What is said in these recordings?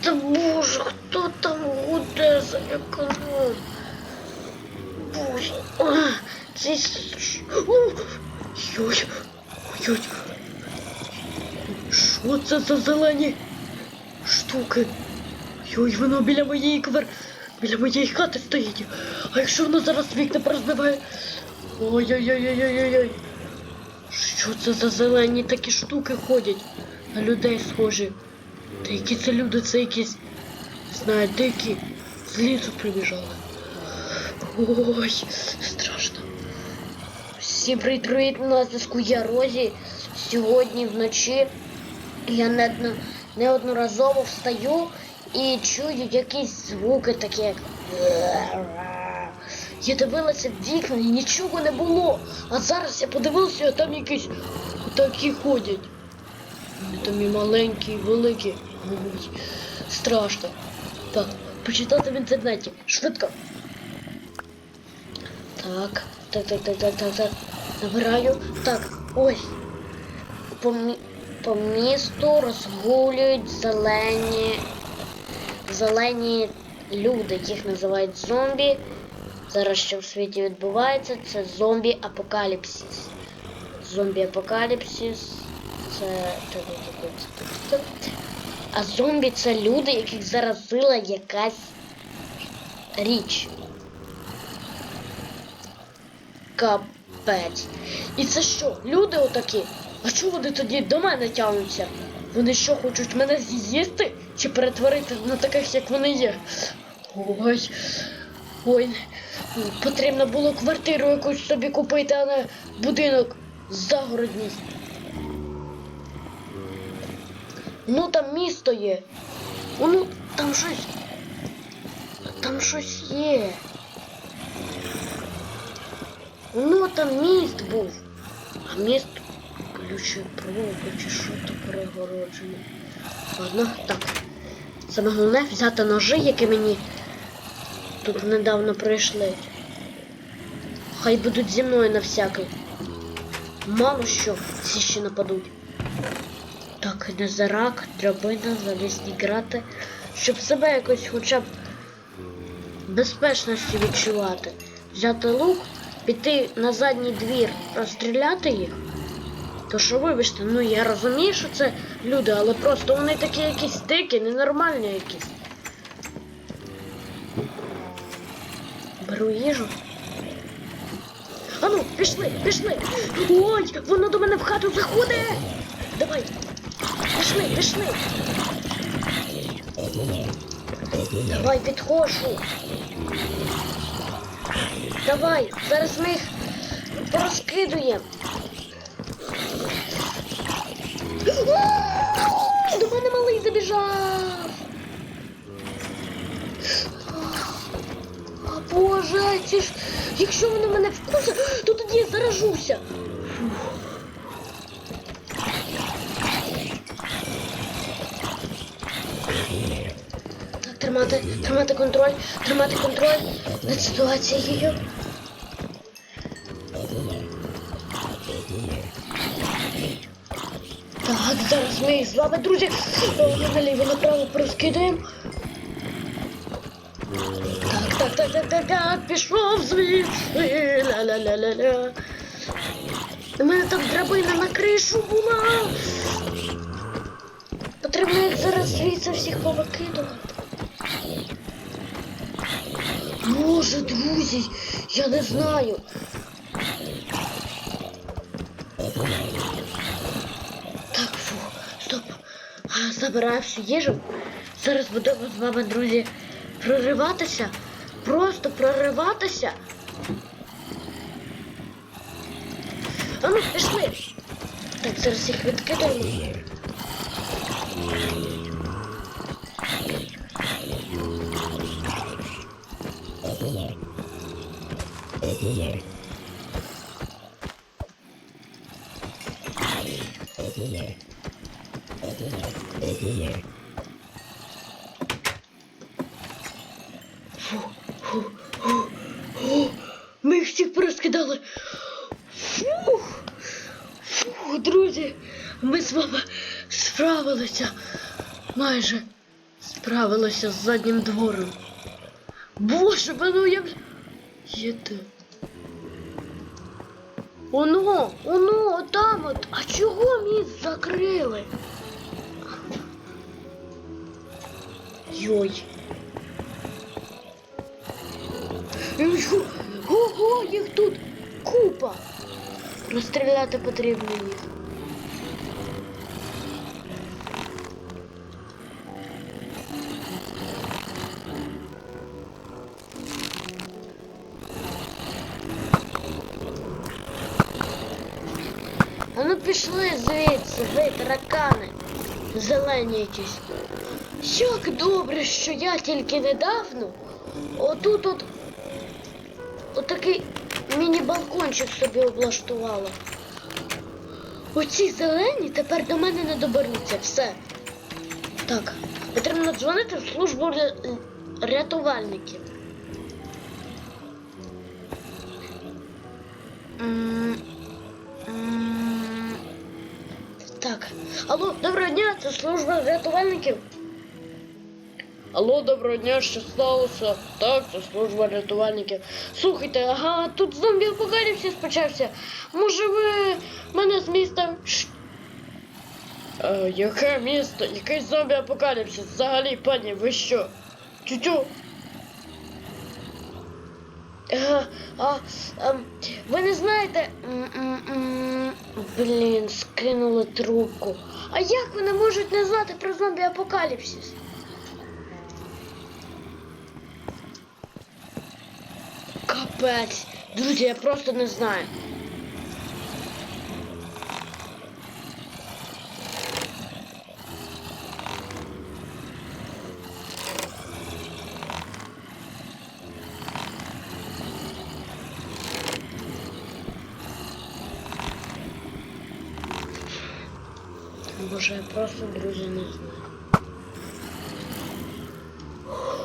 Та боже, хто там гуде за вікном? Боже, О, Йой, йой. Що це за зелені штуки? Йой, воно біля моєї квар... біля моєї хати стоїть. А якщо воно зараз вікна порозбиває? Ой-ой-ой-ой-ой-ой. Що це за зелені такі штуки ходять? На людей схожі. Та які це люди, це якісь, знаю, дикі з лісу прибіжали. Ой, страшно. Всім привіт, на зв'язку я Розі. Сьогодні вночі я не- неодноразово встаю і чую якісь звуки такі як. Я дивилася в вікна і нічого не було. А зараз я подивився, а там якісь такі ходять. Там і маленькі, і великі. Страшно. Так, почитати в інтернеті. Швидко. Так, так, так, так, так, так, так. Набираю. Так, ось. По, по місту розгулюють зелені. Зелені люди, їх називають зомбі. Зараз що в світі відбувається, це зомбі-апокаліпсис. Зомбі-апокаліпсис це. А зомбі це люди, яких заразила якась річ. Капець. І це що, люди отакі? А чого вони тоді до мене тягнуться? Вони що, хочуть мене з'їсти? Чи перетворити на таких, як вони є? Ой. Ой. Потрібно було квартиру якусь собі купити, а не будинок загородній. Ну там місто є. Ну там щось. Там щось є. Ну там міст був. А міст ключі проволока чи що то перегороджене. Ладно, так. Саме головне взяти ножи, які мені тут недавно прийшли. Хай будуть зі мною на всякий. Мало що ці ще нападуть. Так, незарак, драбина, залізні грати, щоб себе якось хоча б безпечності відчувати. Взяти лук, піти на задній двір, розстріляти їх. То що вибачте, ну я розумію, що це люди, але просто вони такі якісь дикі, ненормальні якісь. Беру їжу. Ану, пішли, пішли. Ой, воно до мене в хату заходить. Давай. Пішли, пішли. Давай, підходжу. Давай, зараз ми їх порозкидуємо. До мене малий забіжав. А боже, ці ж, якщо вони мене вкусять, то тоді я заражуся. Так, тримати, тримати контроль, тримати контроль над ситуацією. Так, зараз ми з вами, друзі, наліво направо розкидаємо. Так, так, так, так, так, так, пішов звідси. Ля-ля-ля-ля-ля. У мене там драбина на кришу була. Потрібно їх зараз звідси всіх повикидувати. Боже, друзі, я не знаю. Так, фу, стоп. А, Забираю всю їжу. Зараз будемо з вами, друзі, прориватися. Просто прориватися. А ну, пішли. Так, зараз їх відкидаємо. Фу, фу, фу, фу. Ми їх всіх порозкидали. Фух. Фух, друзі. Ми з вами справилися. Майже справилися з заднім двором. Боже, ви ну як. Єте. Оно, оно, там от. А чого міст закрили? Йой. Ого, їх тут купа. Розстріляти потрібно їх. Пішли звідси, ви таракани, зелені якісь. Як добре, що я тільки недавно отут от отакий міні-балкончик собі облаштувала. Оці зелені тепер до мене не доберуться. Все. Так, потрібно дзвонити в службу ря- рятувальників. Так. Алло, доброго дня, це служба рятувальників. Алло, доброго дня, що сталося? Так, це служба рятувальників. Слухайте, ага, тут зомбі апокаліпсис почався. Може ви мене з міста. Е, яке місто? Який зомбі апокаліпсис? Взагалі, пані, ви що? Тю-тю. Ем, ви не знаєте. Блін, скинули трубку. А як вони можуть не знати про зомбі апокаліпсис? Капець. Друзі, я просто не знаю. Боже, я просто, друзі, не знаю.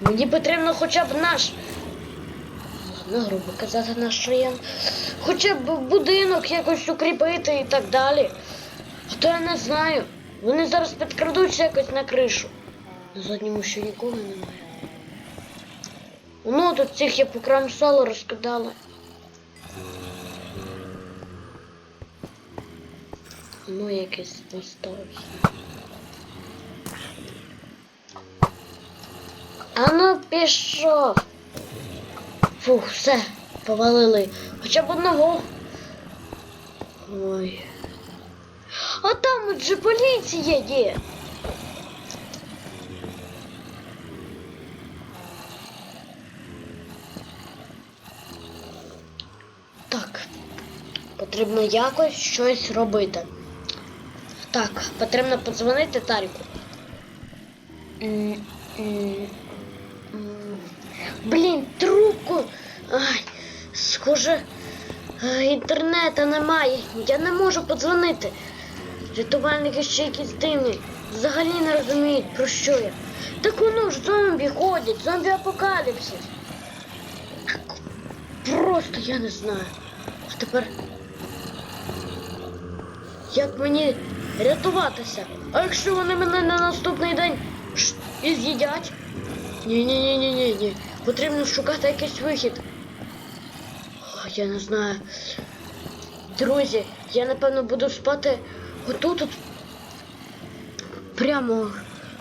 Мені потрібно хоча б наш ладно, грубо казати, наш район. Хоча б будинок якось укріпити і так далі. А то я не знаю. Вони зараз підкрадуться якось на кришу. На задньому ще нікого немає. Ну, тут цих я по крам розкидала. Ну, якесь остався. А ну пішов. Фух, все, повалили. Хоча б одного. Ой. А там от же поліція є. Так. Потрібно якось щось робити. Так, потрібно подзвонити Таріку. Блін, трубку. Ай, схоже, е, інтернету немає. Я не можу подзвонити. Рятувальники ще якісь дивні. Взагалі не розуміють, про що я. Так воно ж зомбі ходять, зомбі апокаліпсис. Просто я не знаю. А тепер. Як мені рятуватися? А якщо вони мене на наступний день і з'їдять? Ні, ні. Потрібно шукати якийсь вихід. О, я не знаю. Друзі, я напевно буду спати отут от. Прямо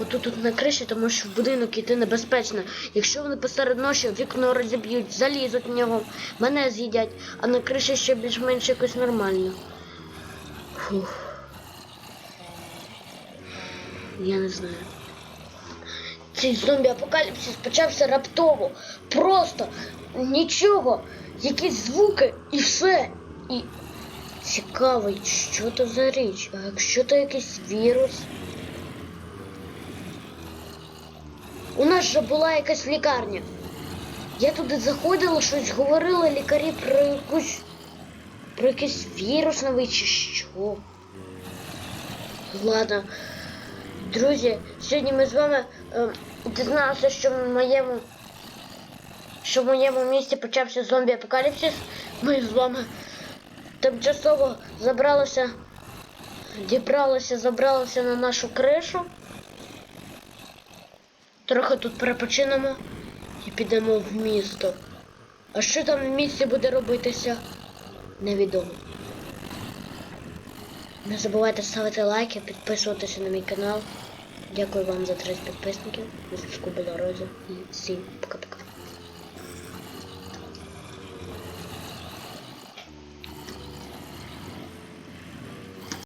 отут от на криші, тому що в будинок іти небезпечно. Якщо вони посеред ночі вікно розіб'ють, залізуть в нього, мене з'їдять, а на криші ще більш-менш якось нормально. Фух. Я не знаю. Цей зомбі-апокаліпсис почався раптово. Просто нічого. Якісь звуки і все. І цікаво, що то за річ? А якщо то якийсь вірус? У нас же була якась лікарня. Я туди заходила, щось говорили лікарі про якусь. про якийсь вірус новий чи що. Ладно. Друзі, сьогодні ми з вами е, дізналися, що в моєму що в моєму місті почався зомбі-апокаліпсис. Ми з вами тимчасово забралися Дібралися, забралися на нашу кришу. Трохи тут перепочинемо і підемо в місто. А що там в місті буде робитися? Невідомо. Не забувайте ставити лайки, підписуватися на мій канал. Дякую вам за 30 підписників. На зв'язку була і всім пока-пока.